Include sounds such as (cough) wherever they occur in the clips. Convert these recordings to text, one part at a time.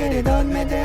geri özledim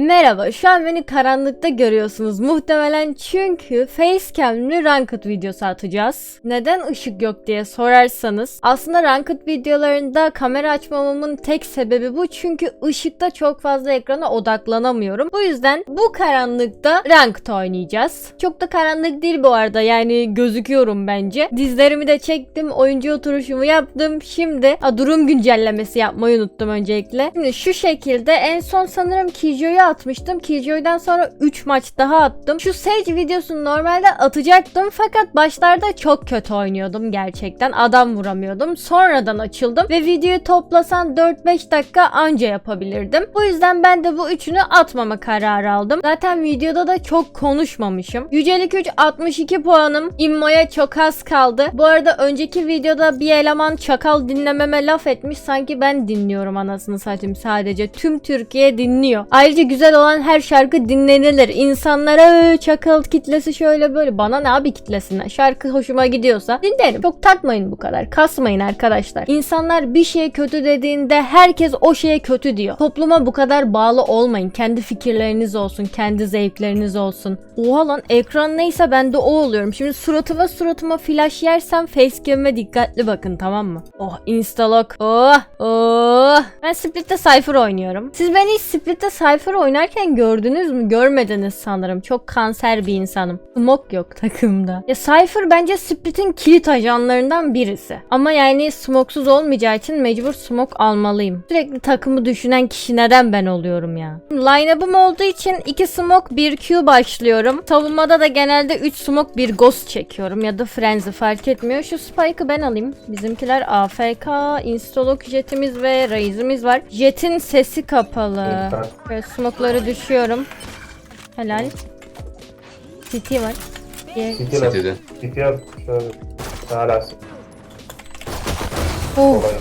Merhaba, şu an beni karanlıkta görüyorsunuz muhtemelen çünkü facecam'li Ranked videosu atacağız. Neden ışık yok diye sorarsanız aslında Ranked videolarında kamera açmamamın tek sebebi bu çünkü ışıkta çok fazla ekrana odaklanamıyorum. Bu yüzden bu karanlıkta Ranked oynayacağız. Çok da karanlık değil bu arada yani gözüküyorum bence. Dizlerimi de çektim, oyuncu oturuşumu yaptım. Şimdi a, durum güncellemesi yapmayı unuttum öncelikle. Şimdi şu şekilde en son sanırım Kijo'yu atmıştım. Kijo'dan sonra 3 maç daha attım. Şu Sage videosunu normalde atacaktım fakat başlarda çok kötü oynuyordum gerçekten. Adam vuramıyordum. Sonradan açıldım ve videoyu toplasan 4-5 dakika anca yapabilirdim. Bu yüzden ben de bu üçünü atmama kararı aldım. Zaten videoda da çok konuşmamışım. Yücelik 3 62 puanım. İmmo'ya çok az kaldı. Bu arada önceki videoda bir eleman çakal dinlememe laf etmiş. Sanki ben dinliyorum anasını satayım sadece. Tüm Türkiye dinliyor. Ayrıca güzel olan her şarkı dinlenilir. İnsanlara "Ee, çakal kitlesi şöyle böyle. Bana ne abi kitlesinden? Şarkı hoşuma gidiyorsa dinlerim. Çok takmayın bu kadar. Kasmayın arkadaşlar. İnsanlar bir şeye kötü dediğinde herkes o şeye kötü diyor. Topluma bu kadar bağlı olmayın. Kendi fikirleriniz olsun. Kendi zevkleriniz olsun. Oha lan ekran neyse ben de o oluyorum. Şimdi suratıma suratıma flash yersem facecam'e dikkatli bakın tamam mı? Oh instalog. Oh oh. Ben Split'te Cypher oynuyorum. Siz beni hiç Split'te Cypher oynarken gördünüz mü? Görmediniz sanırım. Çok kanser bir insanım. Smoke yok (laughs) takımda. Ya Cypher bence Split'in kilit ajanlarından birisi. Ama yani smoksuz olmayacağı için mecbur smoke almalıyım. Sürekli takımı düşünen kişi neden ben oluyorum ya? Line-up'ım olduğu için 2 smoke 1 Q başlıyorum. Savunmada da genelde 3 smoke 1 ghost çekiyorum ya da frenzy fark etmiyor. Şu spike'ı ben alayım. Bizimkiler AFK, instalok jetimiz ve raizimiz var. Jet'in sesi kapalı. Böyle smoke'ları düşüyorum. Helal. City var. Ye- City'de. City'de. City yap. Şöyle. Hala Oh, kolay.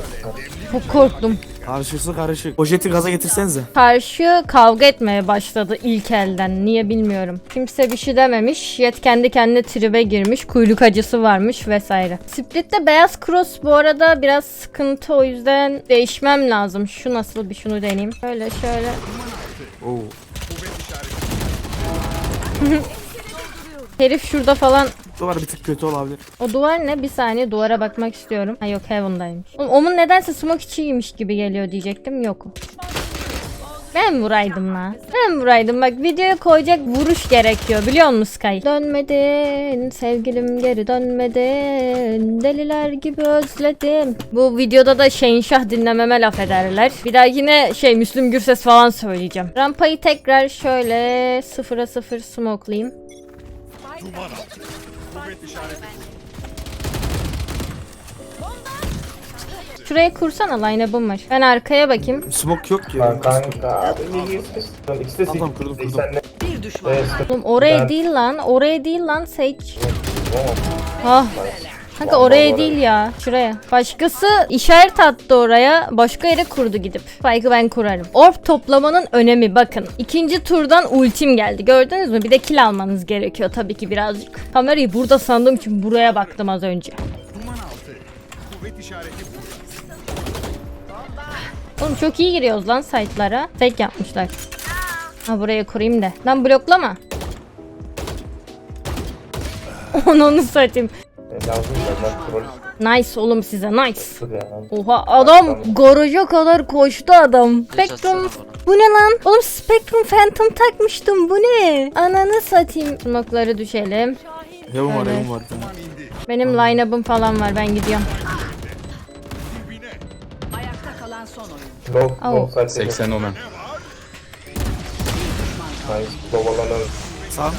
çok korktum. Karşısı karışık. O jeti gaza getirsenize. Karşı kavga etmeye başladı ilk elden. Niye bilmiyorum. Kimse bir şey dememiş. Yet kendi kendine tribe girmiş. Kuyruk acısı varmış vesaire. Split'te beyaz cross bu arada biraz sıkıntı. O yüzden değişmem lazım. Şu nasıl bir şunu deneyeyim. Şöyle şöyle. Oo. (laughs) Herif şurada falan. Duvar bir tık kötü olabilir. O duvar ne? Bir saniye duvara bakmak istiyorum. Ha yok Heaven'daymış. Oğlum, Omun nedense smoke içiymiş gibi geliyor diyecektim. Yok. Ben vuraydım la. Ben vuraydım. Bak videoya koyacak vuruş gerekiyor biliyor musun Sky? Dönmedin sevgilim geri dönmedin. Deliler gibi özledim. Bu videoda da Şehinşah dinlememe laf ederler. Bir daha yine şey Müslüm Gürses falan söyleyeceğim. Rampayı tekrar şöyle sıfıra sıfır smokelayayım. Şuraya kursana line-up'ım var. Ben arkaya bakayım. Smoke yok ki. Lan kanka? İkisi de kurdum. Sen ne? Bir düşman. Oğlum oraya Ben- değil lan. Oraya değil lan Sage. Ah. Kanka oraya değil ya. Şuraya. Başkası işaret attı oraya. Başka yere kurdu gidip. Spike'ı ben kurarım. Orb toplamanın önemi bakın. İkinci turdan ultim geldi. Gördünüz mü? Bir de kill almanız gerekiyor tabii ki birazcık. Kamerayı burada sandığım için buraya baktım az önce. Oğlum çok iyi giriyoruz lan site'lara. Fake yapmışlar. Ha buraya kurayım da. Lan bloklama. (laughs) Onu satayım. E, lazım benden troll Nice oğlum size nice. Oha adam garaja kadar koştu adam. Spectrum bu ne lan? Oğlum Spectrum Phantom takmıştım bu ne? Ananı satayım. Smoke'ları düşelim. Heaven var heaven var. Benim line-up'ım falan var ben gidiyorum. Ayakta kalan son oyun. Low, Oh. low side 80 Omen. Nice. Low. Sağ.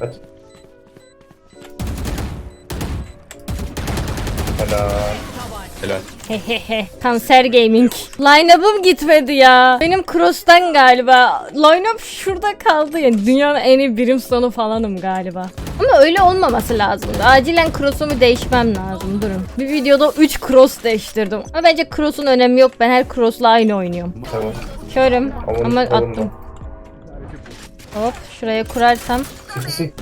Kaç. Helal. Helal. Hehehe. (laughs) Kanser Gaming. Line-up'ım gitmedi ya. Benim cross'tan galiba. Line-up şurada kaldı. Yani dünyanın en iyi birim sonu falanım galiba. Ama öyle olmaması lazımdı. Acilen cross'umu değişmem lazım. Durun. Bir videoda 3 cross değiştirdim. Ama bence cross'un önemi yok. Ben her cross'la aynı oynuyorum. Tamam. Körüm Aman- ama attım. Hop şuraya kurarsam. İkisi.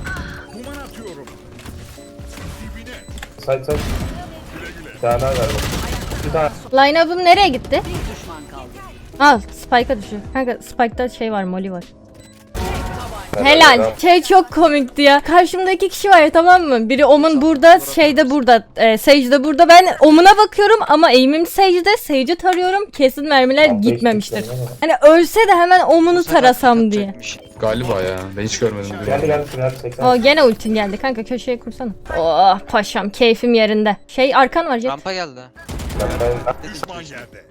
Side side. Bir tane daha galiba. Bir tane. Line-up'ım nereye gitti? Al Spike'a düşüyor. Kanka Spike'da şey var Molly var. Helal. Şey çok komikti ya. Karşımda iki kişi var ya tamam mı? Biri Omun burada, şeyde burada, e, Sage de burada. Ben Omun'a bakıyorum ama aim'im Sage'de. Sage'i tarıyorum. Kesin mermiler gitmemiştir. Hani ölse de hemen Omun'u tarasam diye. Galiba ya. Ben hiç görmedim. Geldi geldi geldi 80. O gene ultin geldi kanka köşeye kursana. Oh paşam keyfim yerinde. Şey arkan var Jet. Rampa geldi. Ben, ben,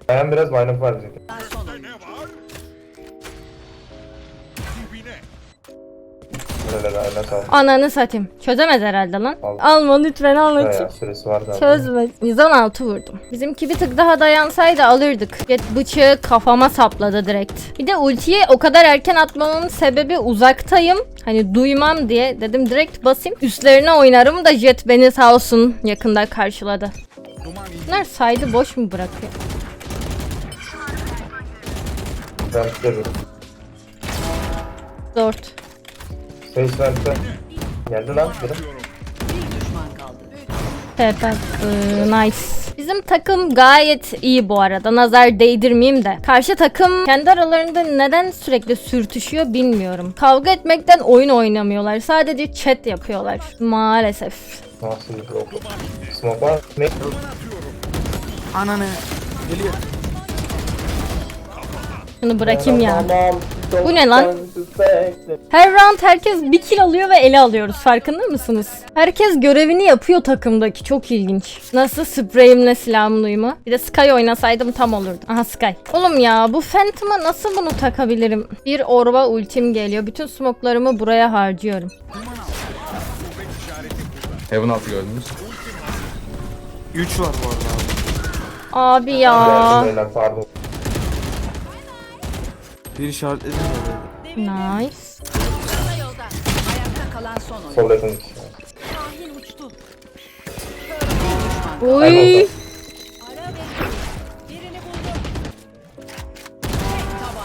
ben biraz line-up var bizim. Öyle lanet. Ananı satayım. Çözemez herhalde lan. Al. Alma lütfen alma. Ya, süresi var da. Çözmez. 116 vurdum. Bizimki bir tık daha dayansaydı alırdık. Jet bıçağı kafama sapladı direkt. Bir de ultiyi o kadar erken atmamın sebebi uzaktayım. Hani duymam diye dedim direkt basayım. Üstlerine oynarım da jet beni sağ olsun yakında karşıladı. Bunlar saydı boş mu bırakıyor? Ben 4 Space verse. Geldi lan biri. Evet, evet. Ee, nice. Bizim takım gayet iyi bu arada. Nazar değdirmeyeyim de. Karşı takım kendi aralarında neden sürekli sürtüşüyor bilmiyorum. Kavga etmekten oyun oynamıyorlar. Sadece chat yapıyorlar. Maalesef. Nasıl bir blok? Smoke var. Ne? Ananı. Geliyor. Şunu bırakayım ya. Tamam. Bu ne lan? Her round herkes bir kill alıyor ve ele alıyoruz. Farkında mısınız? Herkes görevini yapıyor takımdaki. Çok ilginç. Nasıl spreyimle silahımın uyumu? Bir de Sky oynasaydım tam olurdu. Aha Sky. Oğlum ya bu Phantom'a nasıl bunu takabilirim? Bir orba ultim geliyor. Bütün smoklarımı buraya harcıyorum. Heaven altı gördünüz. 3 var bu arada abi. Abi ya. Pardon. Bir işaretledim de. Nice. Ayakta kalan son oyuncu. Sol yakın. Uy.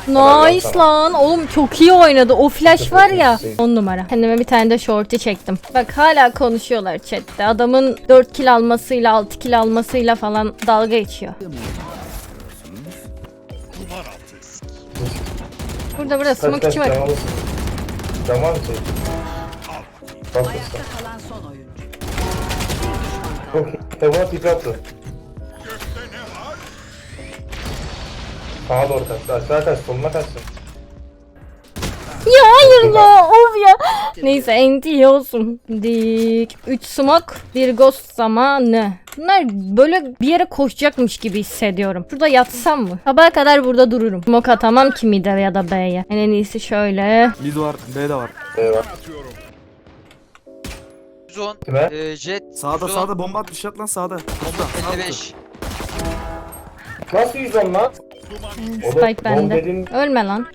Nice lan. Oğlum çok iyi oynadı. O flash var ya. 10 numara. Kendime bir tane de shorty çektim. Bak hala konuşuyorlar chatte. Adamın 4 kill almasıyla 6 kill almasıyla falan dalga geçiyor. Burada burada Kaç smoke kaç içi var. can alırsın. Can var mı şey? Bak Ayakta kalan son oyuncu. Çok iyi. Heaven'a tipi attı. Sağa doğru kaçtı. Aşağı kaç. Soluna kaçtı. Ya hayır la of ya. Neyse enti iyi olsun. Dik. 3 smoke, bir ghost zamanı. Bunlar böyle bir yere koşacakmış gibi hissediyorum. Şurada yatsam mı? Sabaha kadar burada dururum. Smoke atamam ki mid'e ya da B'ye. En iyisi şöyle. Mid var, B de var. Eyvah. 110. Kime? Ee, jet. Sağda 110, sağda bomba atmış at lan sağda. Sağda. 55. Nasıl 110 lan? O da Spike bende. Ölme lan.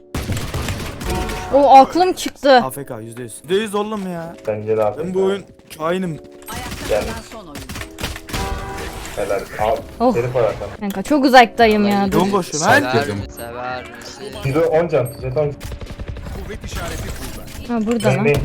O aklım çıktı. AFK %100. %100 oğlum ya. Bence de abi. Ben bu oyun kainim. Ayakta kalan son oyuncu. Helal. Al. Oh. Geri koy arkadan. Kanka çok uzaktayım ya. Dur. Koşuyor lan. Sever, Girdim. sever misin? 110 can. Jeton. Ha burada lan. Dönmeyin.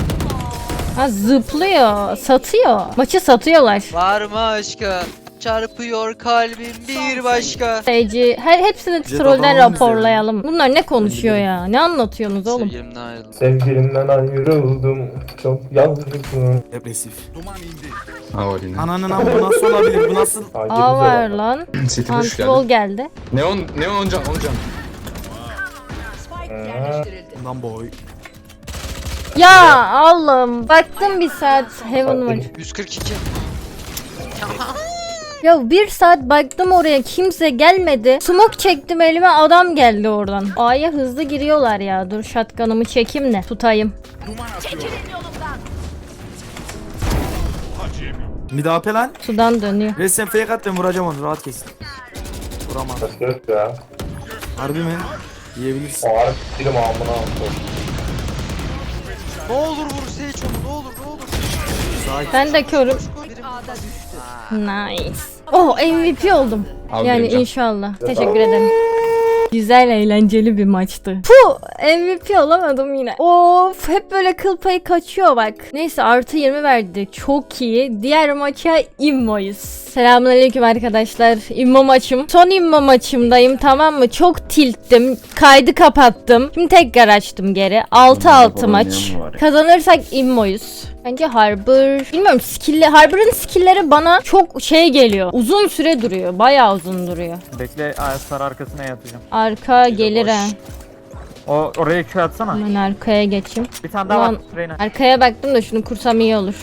Ha zıplıyor. Satıyor. Maçı satıyorlar. Var mı aşkın? Çarpıyor kalbim bir başka. Seyirci her hepsini trollden adamımız raporlayalım. Bunlar ne konuşuyor ya? Ne anlatıyorsunuz oğlum? Sevgilimden ayrıldım. Sevgilimden ayrıldım. Çok yalnızım. Depresif. Ha var yine. Ananın amı bu nasıl olabilir? Bu nasıl? Aa var lan. City hoş Antibol geldi. geldi. Neon, Neon can, on can. Spike yerleştirildi. Lan boy. Ya Allah'ım baktım bir saat Heaven var. 142. Ya bir saat baktım oraya kimse gelmedi. Smoke çektim elime adam geldi oradan. A'ya hızlı giriyorlar ya. Dur shotgun'ımı çekeyim de tutayım. AP lan. Sudan dönüyor. Resen fake at ben vuracağım onu rahat kesin. Vuramam. Yok ya. Harbi mi? Yiyebilirsin. O harbi dilim amına. Ne olur vur Sage onu ne olur ne olur. Sakin. Ben de körüm. Nice. Oh MVP oldum. Al Yani benim can. inşallah. Teşekkür ederim. Güzel eğlenceli bir maçtı. Puh MVP olamadım yine. Of hep böyle kıl payı kaçıyor bak. Neyse artı 20 verdi. Çok iyi. Diğer maça immoyuz. Selamünaleyküm arkadaşlar. İmmo maçım. Son immo maçımdayım tamam mı? Çok tilttim. Kaydı kapattım. Şimdi tekrar açtım geri. 6-6 maç. Kazanırsak immoyuz. Bence Harbor... Bilmiyorum skill'li... Harbor'ın skill'leri bana çok şey geliyor. Uzun süre duruyor. Bayağı uzun duruyor. Bekle ay, sarı arkasına yatacağım. Arka gelir ha. O oraya Q atsana. Ben arkaya geçeyim. Bir tane daha Ulan. var Reyna. Arkaya baktım da şunu kursam iyi olur.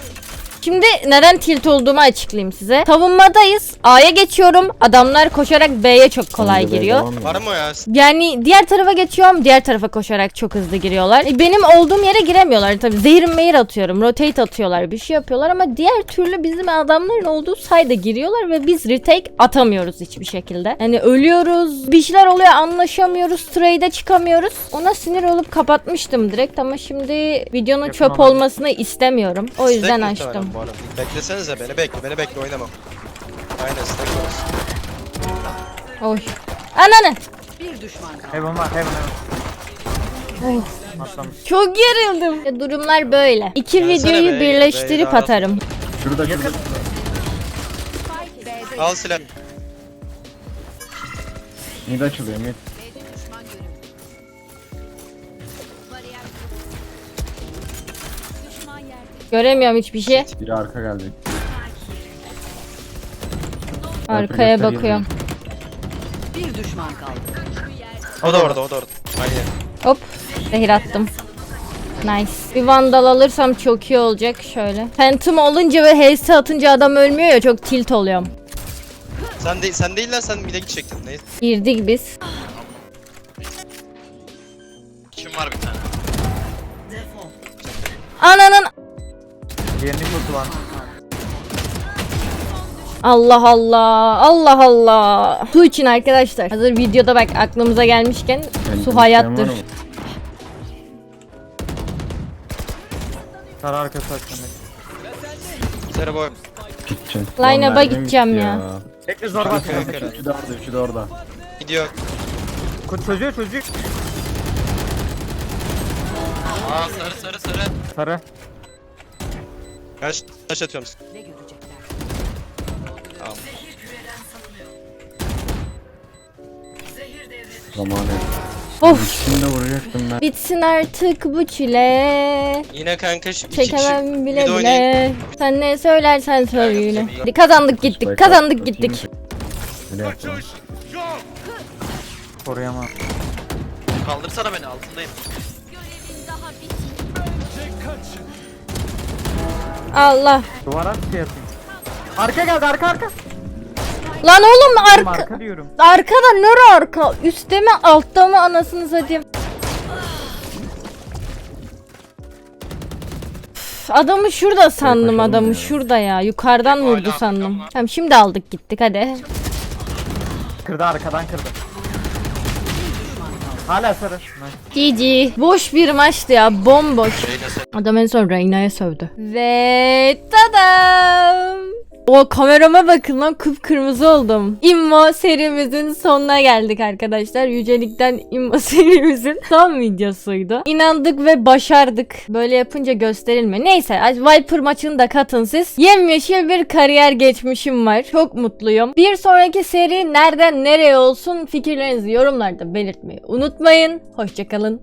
Şimdi neden tilt olduğumu açıklayayım size. Savunmadayız. A'ya geçiyorum. Adamlar koşarak B'ye çok kolay giriyor. Var mı o ya? Yani diğer tarafa geçiyorum. Diğer tarafa koşarak çok hızlı giriyorlar. E, benim olduğum yere giremiyorlar tabii. Zehir meyir atıyorum. Rotate atıyorlar. Bir şey yapıyorlar ama diğer türlü bizim adamların olduğu sayda giriyorlar ve biz retake atamıyoruz hiçbir şekilde. Yani ölüyoruz. Bir şeyler oluyor anlaşamıyoruz. Trade'e çıkamıyoruz. Ona sinir olup kapatmıştım direkt ama şimdi videonun çöp olmasını istemiyorum. O yüzden muhtemelen açtım. bu arada. Beklesenize beni bekle beni bekle oynamam. Aynen stack orası. Oy. Ananı. Bir düşman kaldı. Heaven var Heaven Heaven. Oh. Atlamış. Çok gerildim. Ya, durumlar böyle. İki Gelsene videoyu be, birleştirip be, atarım. Al silah. Mid açılıyor mid. Göremiyorum hiçbir şey. Biri arka geldi. Arkaya bakıyorum. Bir düşman kaldı. O da orada o da orada. Aynen. Hop. Zehir attım. Nice. Bir vandal alırsam çok iyi olacak. Şöyle. Phantom olunca ve HS atınca adam ölmüyor ya çok tilt oluyorum. Sen de sen değil lan sen bir de gidecektin. Neyse. Girdik biz. Kim var bir tane? Ananın Diğerini kurtu var. Allah Allah. Allah Allah. Su için arkadaşlar. Hazır videoda bak aklımıza gelmişken su hayattır. Sarı arkası. Sera boy. Gideceğim. Lan mermim gideceğim ya. Bekle zor bak. Üçü de orada, üçü de orada. Gidiyor. Çözüyor çözüyor. Aa sarı sarı sarı. Sarı. Kaç taş atıyorum. Ne görecekler? Zamanı. Of. Şimdi vuracaktım ben. Bitsin artık bu çile. Yine kanka şu iki kişi. Çekemem bile de bile. Sen ne söylersen söyle. yapacağım. Hadi Kazandık gittik. Kazandık gittik. Öyle. Koruyamam. Kaldırsana beni altındayım. Allah. Duvara at atayım. Arka geldi arka arka. Lan oğlum Arka, arka. arka diyorum. Arkada nere arka? Üstte mi altta mı anasını satayım? Üf, Adamı şurada sandım adamı ya. şurada ya. Yukarıdan vurdu sandım. Tamam şimdi aldık gittik hadi. Kırdı arkadan kırdı. Hala sarı. GG. Boş bir maçtı ya bomboş. Adam en son Reyna'ya sövdü. Ve tadam. O kamerama bakın lan kıpkırmızı oldum. Immo serimizin sonuna geldik arkadaşlar. Yücelikten Immo (laughs) serimizin son videosuydu. İnandık ve başardık. Böyle yapınca gösterilme. Neyse Viper maçını da katın siz. Yemyeşil bir kariyer geçmişim var. Çok mutluyum. Bir sonraki seri nereden nereye olsun fikirlerinizi yorumlarda belirtmeyi unutmayın. Hoşçakalın.